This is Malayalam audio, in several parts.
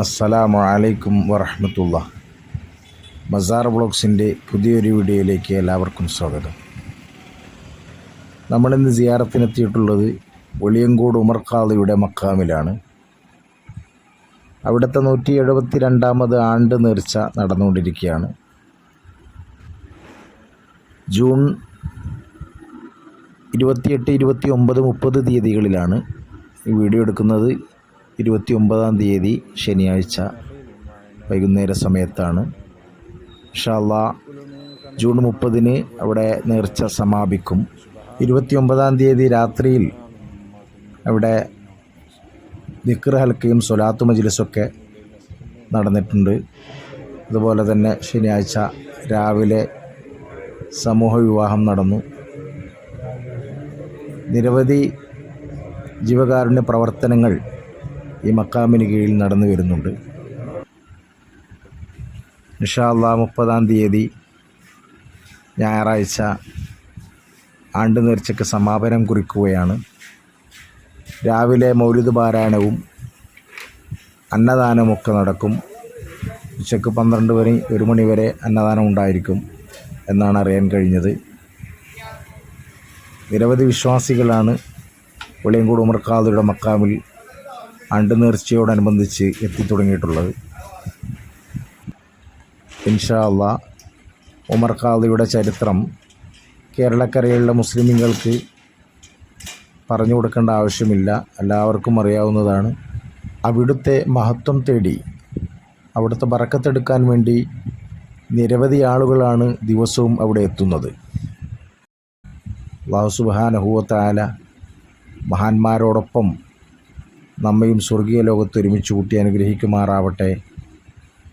അസ്സലാമു അലൈക്കും വറഹമത്തുള്ള ബസാർ ബ്ലോഗ്സിന്റെ പുതിയൊരു വീഡിയോയിലേക്ക് എല്ലാവർക്കും സ്വാഗതം. നമ്മളിന്ന് സിയാറത്തിനെത്തിയിട്ടുള്ളത് ഒളിയങ്കോട് ഉമർ ഖാദിയുടെ മക്കാമിലാണ്. അവിടുത്തെ നൂറ്റി എഴുപത്തി രണ്ടാമത് ആണ്ട് നേർച്ച നടന്നുകൊണ്ടിരിക്കുകയാണ്. ജൂൺ ഇരുപത്തിയെട്ട് ഇരുപത്തി ഒമ്പത് മുപ്പത് തീയതികളിലാണ് ഈ വീഡിയോ എടുക്കുന്നത്. ഇരുപത്തി ഒമ്പതാം തീയതി ശനിയാഴ്ച വൈകുന്നേര സമയത്താണ്. ഷാല ജൂൺ മുപ്പതിന് അവിടെ നേർച്ച സമാപിക്കും. ഇരുപത്തി ഒമ്പതാം തീയതി രാത്രിയിൽ അവിടെ ദിക്ർ ഹൽക്കയും സൊലാത്തു മജിലിസൊക്കെ നടന്നിട്ടുണ്ട്. അതുപോലെ തന്നെ ശനിയാഴ്ച രാവിലെ സമൂഹ വിവാഹം നടന്നു. നിരവധി ജീവകാരുണ്യ പ്രവർത്തനങ്ങൾ ഈ മക്കാമിന് കീഴിൽ നടന്നു വരുന്നുണ്ട്. നിഷാല്ല മുപ്പതാം തീയതി ഞായറാഴ്ച ആണ്ട് നേർച്ചയ്ക്ക് സമാപനം കുറിക്കുകയാണ്. രാവിലെ മൗലിദ് പാരായണവും അന്നദാനമൊക്കെ നടക്കും. ഉച്ചയ്ക്ക് പന്ത്രണ്ട് വരെ ഒരു മണി വരെ അന്നദാനം ഉണ്ടായിരിക്കും എന്നാണ് അറിയാൻ കഴിഞ്ഞത്. നിരവധി വിശ്വാസികളാണ് വെളിയങ്കോട് ഉമർക്കാദയുടെ മക്കാമിൽ ആണ്ട് നേർച്ചയോടനുബന്ധിച്ച് എത്തിത്തുടങ്ങിയിട്ടുള്ളത്. ഇൻഷാല്ല ഉമർ ഖാദിയുടെ ചരിത്രം കേരളക്കരയിലുള്ള മുസ്ലിമുകൾക്ക് പറഞ്ഞു കൊടുക്കേണ്ട ആവശ്യമില്ല. എല്ലാവർക്കും അറിയാവുന്നതാണ്. അവിടുത്തെ മഹത്വം തേടി അവിടുത്തെ ബറക്കത്തെടുക്കാൻ വേണ്ടി നിരവധി ആളുകളാണ് ദിവസവും അവിടെ എത്തുന്നത്. അള്ളാഹു മഹാന്മാരോടൊപ്പം നമ്മയും സ്വർഗീയ ലോകത്ത് ഒരുമിച്ച് കൂട്ടി അനുഗ്രഹിക്കുമാറാവട്ടെ.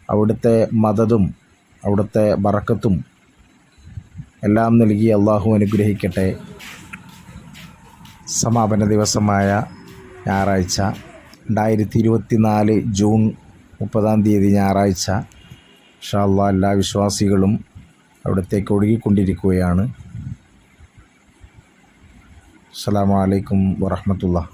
അവിടുത്തെ മതതും അവിടുത്തെ ബറക്കത്തും എല്ലാം നൽകി അള്ളാഹു അനുഗ്രഹിക്കട്ടെ. സമാപന ദിവസമായ ഞായറാഴ്ച രണ്ടായിരത്തി ഇരുപത്തി നാല് ജൂൺ മുപ്പതാം തീയതി ഞായറാഴ്ച. ഷാള്ള എല്ലാ വിശ്വാസികളും അവിടത്തേക്ക് ഒഴുകിക്കൊണ്ടിരിക്കുകയാണ്. അസ്സാം വലൈക്കും വറഹമത്തുള്ള